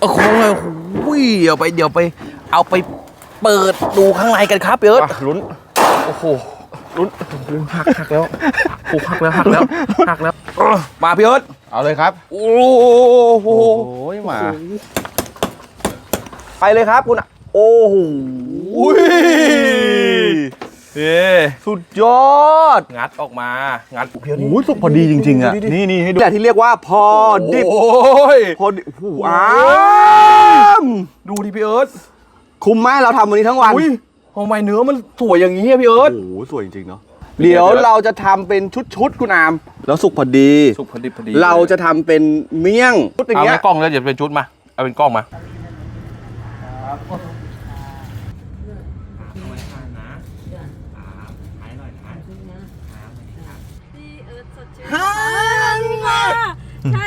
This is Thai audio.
โอ้โหโอ้ยเดี๋ยวไปเดี๋ยวไป เอาไปเปิดดูข้างในกันครับพี่เอิร์ธอะลุ้น โอ้โหลุ้นโอ้โหหักหักแล้วโอ้หักแล้วหักแล้วหักแล้วเออมาพี่เอิร์ธเอาเลยครับ โอ้โหโอ้ยมา ไปเลยครับคุณอะโอ้โหอุ้ย เอ๊สุดยอด งัดออกมา งัดพี่เอิร์ธโอ้ยสุกพอดีจริงๆอะนี่นี่ให้ดูแต่ที่เรียกว่าพอดิบโอ้ย พอดิบโอ้โหอ้าอ้ามดูดิพี่เอิร์ธคุ้มไหมเราทำวันนี้ทั้งวัน อุ้ยทำไมเนื้อมันสวยอย่างนี้อะพี่เอิร์ธ โอ้โหสวยจริงๆเนาะเดี๋ยวเราจะทำเป็นชุดๆคุณอาม แล้วสุกพอดี สุกพอดีพอดีเราจะทำเป็นเมี่ยงชุดอย่างเอาเงี้ในยกล้องแล้วเดี๋ยวเป็นชุดมา เอาเป็นกล้องมา Yan.